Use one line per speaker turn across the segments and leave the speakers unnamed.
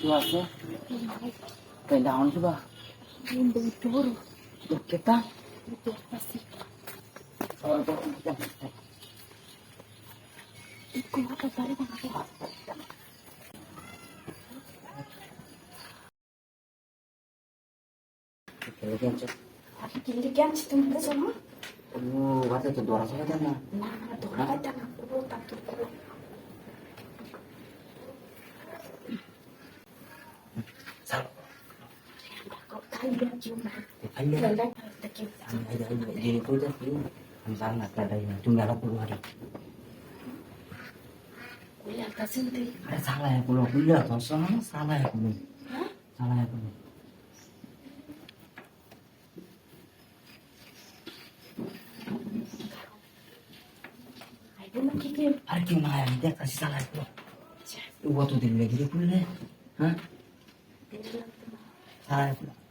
কেউ আছে তাই ডাউন কিবা? Oh, kan
ada nak puluh tak tuh
puluh. Sao?
هلا
هلا
توجد فيهم همسان لدينا jumlah 20 hari
kuliah ke sini
eh, salah ya kuliah kuliah kalau soalnya salah ya kuliah salah ya kuliah Hari cuma hari dia kasih salah itu. Dua tuh dia lagi dia kuliah, hah? Salah itu.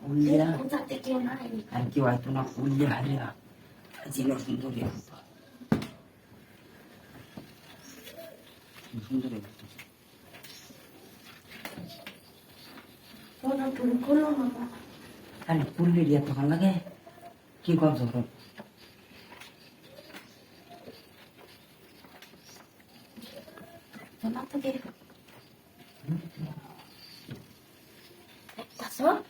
কুল্লিয়া আর কেউ হয়তো না কুল্লিয়া হারিয়া ছিল সুন্দরী হতো সুন্দরী হতো তাহলে কুল্লির ইয়ে তখন লাগে কি কর যখন
That's all.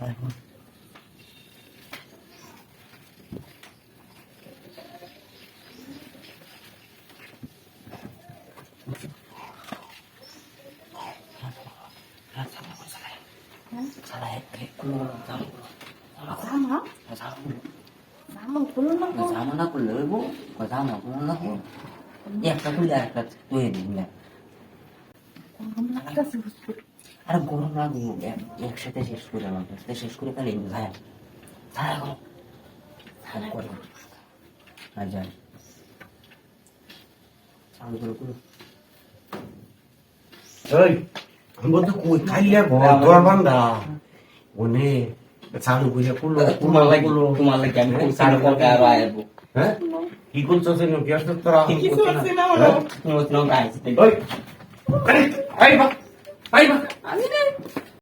아이고. 아, 사나워, 사나워.
응?
사나워, 그래. 굴러가면 사나워.
사나워?
아, 사나워.
사나워, 굴러가고.
사나워, 굴러고. 그 사나워, 굴러고. 야, 그 굴러야, 그, 또 해야 돼, 그냥.
아, 너무 아까워,
আর গরম লাগু একসাথে শেষ করে আমার কাছে। শেষ করে তাহলে যায় সারা করো সারা করো। আর যায় চালু করে করো
এই কই খাইলে ঘর বান্ধা ওনে চালু করে করল তোমার লাগি
তোমার লাগি আমি চালু করতে আর আইবো
হ্যাঁ? কি করছ সে কি আসতে তোরা কিছু
আছে না? ওখানে গাইছ ওই
এই এই
Ahí va.
Ahí va.